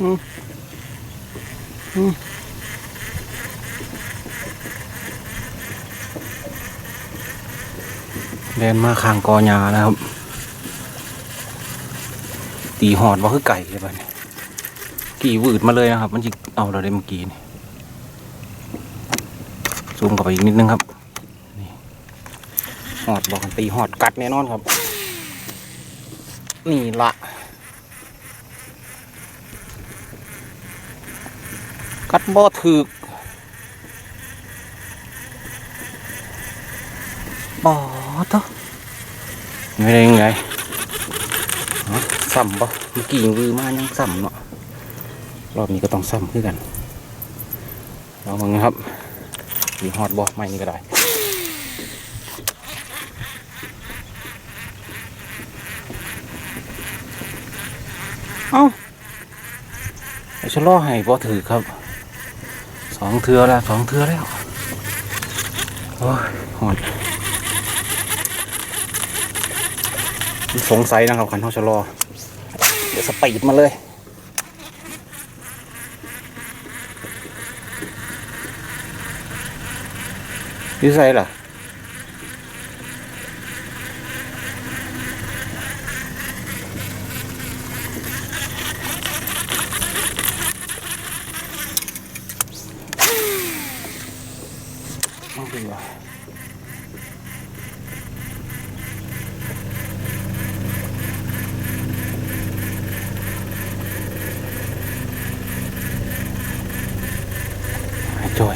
อืมอืมเดินมาข้างกอหญ้านะครับ ตีหอดว่าคือไก่เลยบ้านี้กี่วืดมาเลยนะครับ มันจะเอาเราได้เมื่อกี้นี่ซูมเข้าไปอีกนิดนึงครับนี่หอดบอกกันตีหอดกัดแน่นอนครับ นี่ละ กัดบ่อถึกอ๋อเต้อไม่ได้ยังไงซ้ำปะเมื่อกี้ยังวือมายังซ้ำเนาะรอบนี้ก็ต้องซ้ำคือกันลองมึงนะครับมีฮอตบอไม่นี่ก็ได้เอ้าไอ้ชะลอให้บอถือครับ สองเทือแล้วสองเทือแล้ว โอ้ยหอดสงสัยนะครับขันเท่าชะลอ เดี๋ยวสปีดมาเลยนี่ใส่ล่ะ เอาดีกว่าหายจ่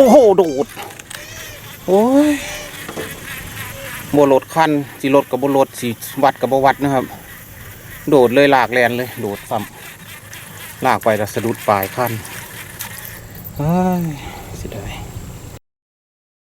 อยโอ้โห โดด โอ้ยบรถคันสีรถกับบรถสีวัดกับบวัดนะครับ โดดเลยหลากแลนเลย โดดซ้ำลากไปแล้วสะดุดปลายคันเฮ้ยเสิได้